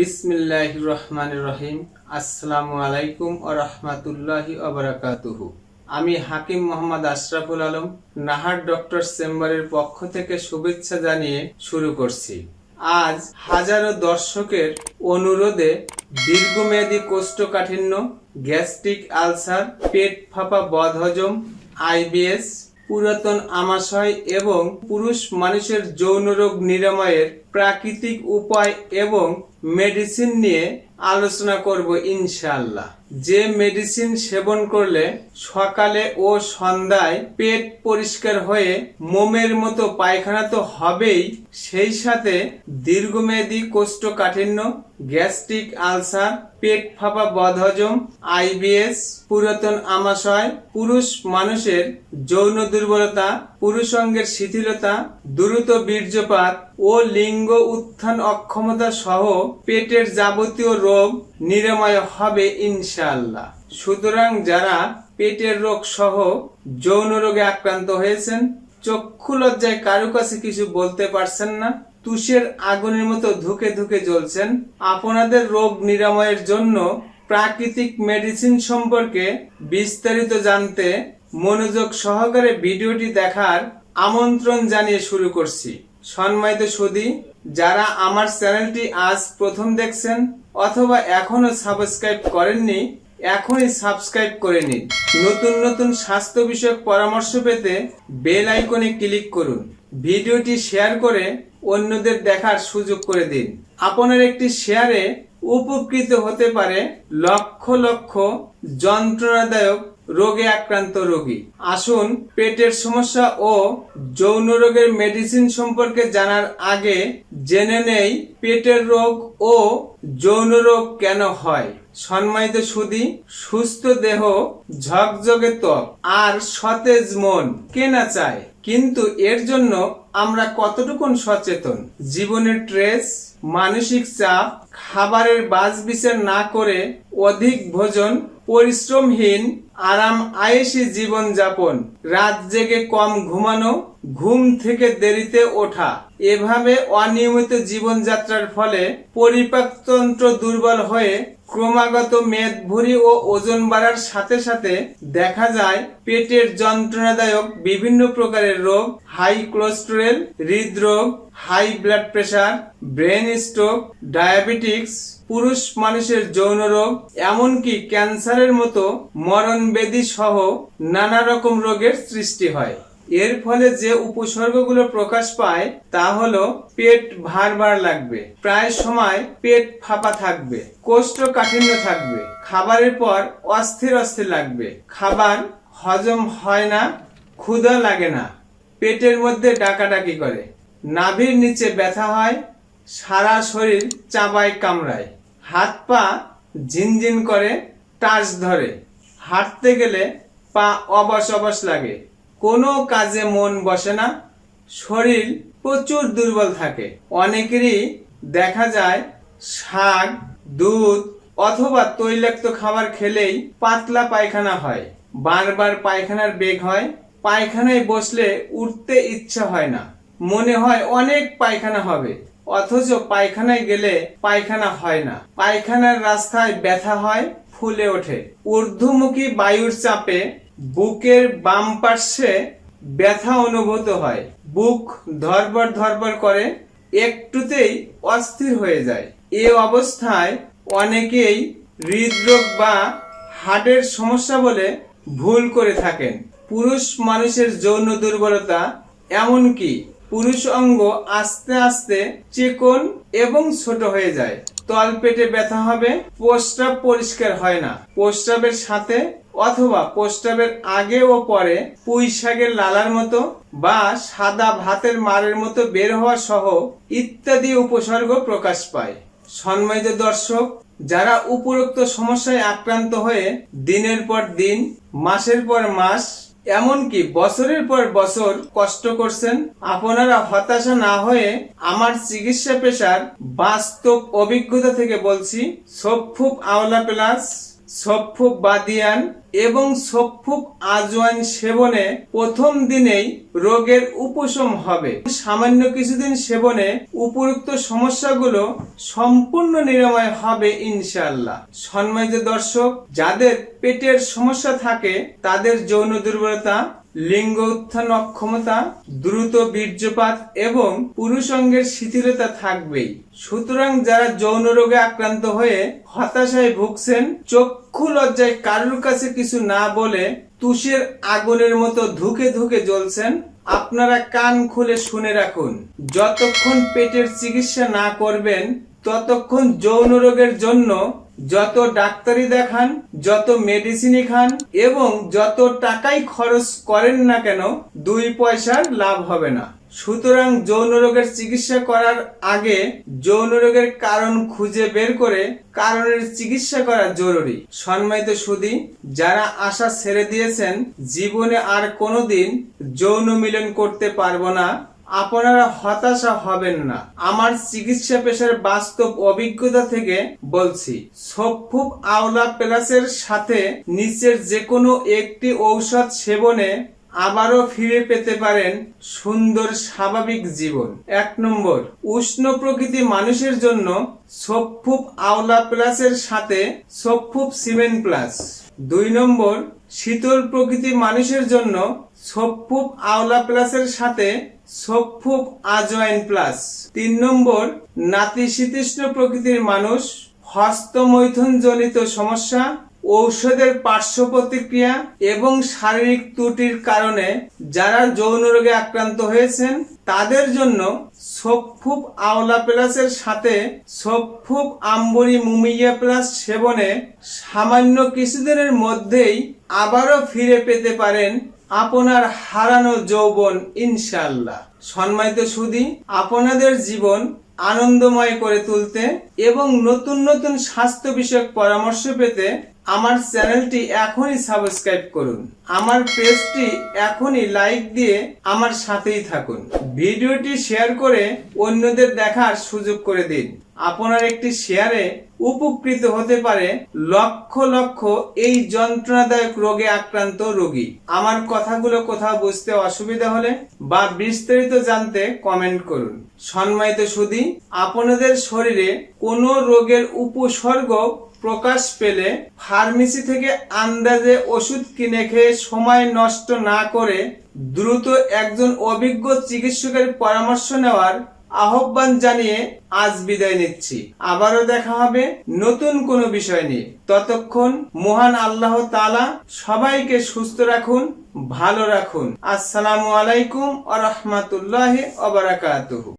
বিসমিল্লাহ রহমান রহিম আসসালামু আলাইকুম ও রহমাতুল্লাহি অবরাকাতুহু আমি হাকিম মোহাম্মদ আশরাফুল আলম, নাহার ডক্টর চেম্বারের পক্ষ থেকে শুভেচ্ছা জানিয়ে শুরু করছি। আজ হাজারো দর্শকের অনুরোধে দীর্ঘমেয়াদী কোষ্ঠকাঠিন্য, গ্যাস্ট্রিক আলসার, পেট ফাঁপা বদহজম, আইবিএস, পুরাতন আমাশয় এবং পুরুষ মানুষের যৌন রোগ নিরাময়ের প্রাকৃতিক উপায় এবং মেডিসিন নিয়ে আলোচনা করব ইনশাল্লাহ যে মেডিসিন সেবন করলে সকালে ও সন্ধ্যায় পেট পরিষ্কার হয়ে মোমের মতো পায়খানা তো হবেই, সেই সাথে দীর্ঘমেয়াদী কোষ্ঠকাঠিন্য, গ্যাস্ট্রিক আলসার, পেট ফাঁপা বদহজম আইবিএস পুরাতন আমাশয়, পুরুষ মানুষের যৌন দুর্বলতা পুরুষাঙ্গের শিথিলতা, দ্রুত বীর্যপাত ও লিঙ্গ উত্থান অক্ষমতা সহ পেটের যাবতীয় রোগ নিরাময় হবে ইনশাআল্লাহ। সুতরাং যারা পেটের রোগ সহ যৌন রোগে আক্রান্ত হয়েছেন, চক্ষু লজ্জায় কারও কাছে কিছু বলতে পারছেন না, তুষের আগুনের মতো ধুকে ধুকে জ্বলছেন, আপনাদের রোগ নিরাময়ের জন্য প্রাকৃতিক মেডিসিন সম্পর্কে বিস্তারিত জানতে মনোযোগ সহকারে ভিডিওটি দেখার আমন্ত্রণ জানিয়ে শুরু করছি। সম্মানিত সুদী, যারা আমার চ্যানেলটি আজ প্রথম দেখছেন অথবা এখনও সাবস্ক্রাইব করেননি, এখনই সাবস্ক্রাইব করে নিন। নতুন নতুন স্বাস্থ্য বিষয়ক পরামর্শ পেতে বেল আইকনে ক্লিক করুন। ভিডিওটি শেয়ার করে অন্যদের দেখার সুযোগ করে দিন। আপনার একটি শেয়ারে উপকৃত হতে পারে লক্ষ লক্ষ যন্ত্রণাদায়ক রোগে আক্রান্ত রোগী। আসুন, পেটের সমস্যা ও যৌন রোগের মেডিসিন সম্পর্কে জানার আগে জেনে নেই পেটের রোগ ও যৌন রোগ কেন হয়। সম্মানিত সুদী সুস্থ দেহ, ঝকঝকে ত্বক আর সতেজ মন কে না চায়? কিন্তু এর জন্য আমরা কতটুকুন সচেতন? জীবনের ট্রেস মানসিক চাপ, খাবারের বাজ বিচার না করে অধিক ভোজন পরিশ্রমহীন, আরাম আয়েসি জীবন যাপন রাত জেগে কম ঘুমানো, ঘুম থেকে দেরিতে ওঠা। এভাবে অনিয়মিত জীবনযাত্রার ফলে পরিপাকতন্ত্র দুর্বল হয়ে ক্রমাগত মেদ মেদভুরি ও ওজন বাড়ার সাথে সাথে দেখা যায় পেটের যন্ত্রণাদায়ক বিভিন্ন প্রকারের রোগ, হাই কোলেস্টেরল, হৃদরোগ, high blood pressure brain stroke, diabetics পুরুষ মানুষের যৌন রোগ, এমনকি ক্যান্সারের মতো মরণ ব্যাধি সহ নানা রকম রোগের সৃষ্টি হয়। এর ফলে যে উপসর্গগুলো প্রকাশ পায়, তা হলো পেট ভার ভার লাগবে, প্রায় সময় পেট ফাঁপা থাকবে, কোষ্ঠকাঠিন্য থাকবে, খাবারের পর অস্থির অস্থির লাগবে, খাবার হজম হয় না, ক্ষুধা লাগে না, পেটের মধ্যে ডাকাডাকি করে, নাভির নিচে ব্যথা হয়, সারা শরীর চাবায় কামড়ায়। হাত পা ঝিনঝিন করে, টাচ ধরে। হাঁটতে গেলে পা অবশ অবশ লাগে। কোনো কাজে মন বসে না। শরীর প্রচুর দুর্বল থাকে। অনেকেরই দেখা যায় শাক, দুধ অথবা তৈলাক্ত খাবার খেলেই পাতলা পায়খানা হয়। বারবার পায়খানার বেগ হয়। পায়খানায় বসলে উঠতে ইচ্ছা হয় না। মনে হয় অনেক পায়খানা হবে। অথচ পায়খানায় গেলে পায়খানা হয় না। পায়খানার রাস্তায় ব্যথা হয়, ফুলে ওঠে। ঊর্ধ্বমুখী বায়ুর চাপে বুকের বাম পার্শ্বে ব্যথা অনুভূত হয়। বুক ধরবর ধরবর করে, একটুতেই অস্থির হয়ে যায়। এ অবস্থায় অনেকেই হৃদরোগ বা হার্টের সমস্যা বলে ভুল করে থাকেন। পুরুষ মানুষের যৌন দুর্বলতা এমনকি পুরুষ অঙ্গ আস্তে আস্তে চিকন এবং ছোট হয়ে যায়। তলপেটে ব্যথা হবে প্রস্রাব পরিষ্কার হয় না। প্রস্রাবের সাথে অথবা প্রস্রাবের আগে ও পরে পুঁই শাকের লালার মতো বা সাদা ভাতের মারের মতো বের হওয়া সহ ইত্যাদি উপসর্গ প্রকাশ পায়। সম্মানিত দর্শক, যারা উপরোক্ত সমস্যায় আক্রান্ত হয়ে দিনের পর দিন, মাসের পর মাস এমনকি বছরের পর বছর কষ্ট করছেন। আপনারা হতাশা না হয়ে আমার চিকিৎসা পেশার বাস্তব অভিজ্ঞতা থেকে বলছি, সব খুব আওলা প্লাস। সফুক বাদিয়ান এবং সফুক আজওয়াইন সেবনে প্রথম দিনেই রোগের উপশম হবে। সামান্য কিছুদিন সেবনে উপরুক্ত সমস্যাগুলো সম্পূর্ণ নিরাময় হবে ইনশাল্লাহ সম্মানিত দর্শক, যাদের পেটের সমস্যা থাকে, তাদের যৌন দুর্বলতা লিঙ্গ উত্থান অক্ষমতা, দ্রুত বীর্যপাত এবং পুরুষাঙ্গের শিথিলতা থাকবেই। সুতরাং যারা যৌন রোগে আক্রান্ত হয়ে হতাশায় ভুগছেন, চক্ষু লজ্জায় কারুর কাছে কিছু না বলে তুষের আগুনের মতো ধুকে ধুকে জ্বলছেন, আপনারা কান খুলে শুনে রাখুন। যতক্ষণ পেটের চিকিৎসা না করবেন, ততক্ষণ যৌন রোগের জন্য যত ডাক্তারি দেখান, যত মেডিসিনই খান, এবং যত টাকাই খরচ করেন না কেন, দুই পয়সার লাভ হবে না। সুতরাং যৌন রোগের চিকিৎসা করার আগে যৌন রোগের কারণ খুঁজে বের করে কারণের চিকিৎসা করা জরুরি। সম্মানিত সুদী, যারা আশা ছেড়ে দিয়েছেন, জীবনে আর কোনোদিন যৌন মিলন করতে পারব না। আপনারা হতাশা হবেন না। আমার চিকিৎসা পেশার বাস্তব অভিজ্ঞতা থেকে বলছি সফুপ আওলা প্লাসের সাথে নিচের যে কোনো একটি ঔষধ সেবনে আবারও ফিরে পেতে পারেন সুন্দর স্বাভাবিক জীবন। এক নম্বর, উষ্ণ প্রকৃতি মানুষের জন্য সফুপ আওলা প্লাসের সাথে সফুপ সিমেন্ট প্লাস। দুই নম্বর, শীতল প্রকৃতি মানুষের জন্য সফুপ আওলা প্লাসের সাথে সফুপ আজওয়াইন প্লাস। তিন নম্বর নাতিশীতোষ্ণ প্রকৃতির মানুষ হস্তমৈথুন জনিত সমস্যা, ঔষধের পার্শ্ব প্রতিক্রিয়া এবং শারীরিক ত্রুটির কারণে যারা যৌন রোগে আক্রান্ত হয়েছেন, তাদের জন্য সফুপ আওলা প্লাসের সাথে সফুপ আম্বরি মুমিয়া প্লাস সেবনে সামান্য কিছুদিনের মধ্যেই আবারও ফিরে পেতে পারেন আপনার হারানো যৌবন ইনশাল্লাহ সম্মানিত সুদী আপনাদের জীবন আনন্দময় করে তুলতে এবং নতুন নতুন স্বাস্থ্য বিষয়ক পরামর্শ পেতে আমার চ্যানেলটি এখনই সাবস্ক্রাইব করুন। আমার পেজটি এখনই লাইক দিয়ে আমার সাথেই থাকুন। ভিডিওটি শেয়ার করে অন্যদের দেখার সুযোগ করে দিন। আপনার একটি শেয়ারে উপকৃত হতে পারে লক্ষ লক্ষ এই যন্ত্রণাদায়ক রোগে আক্রান্ত রোগী। আমার কথাগুলো কোথাও বুঝতে অসুবিধা হলে বা বিস্তারিত জানতে কমেন্ট করুন। সম্মানিত সুদী আপনাদের শরীরে কোনো রোগের উপসর্গ প্রকাশ পেলে ফার্মেসি থেকে আন্দাজে ওষুধ কিনে খেয়ে সময় নষ্ট না করে দ্রুত একজন অভিজ্ঞ চিকিৎসকের পরামর্শ নেওয়ার আহ্বান জানিয়ে আজ বিদায় নিচ্ছি। আবারও দেখা হবে নতুন কোনো বিষয় নিয়ে। ততক্ষণ মহান আল্লাহ তালা সবাইকে সুস্থ রাখুন, ভালো রাখুন। আসসালামু আলাইকুম আ রহমতুল্লাহ অবরাকাতুহু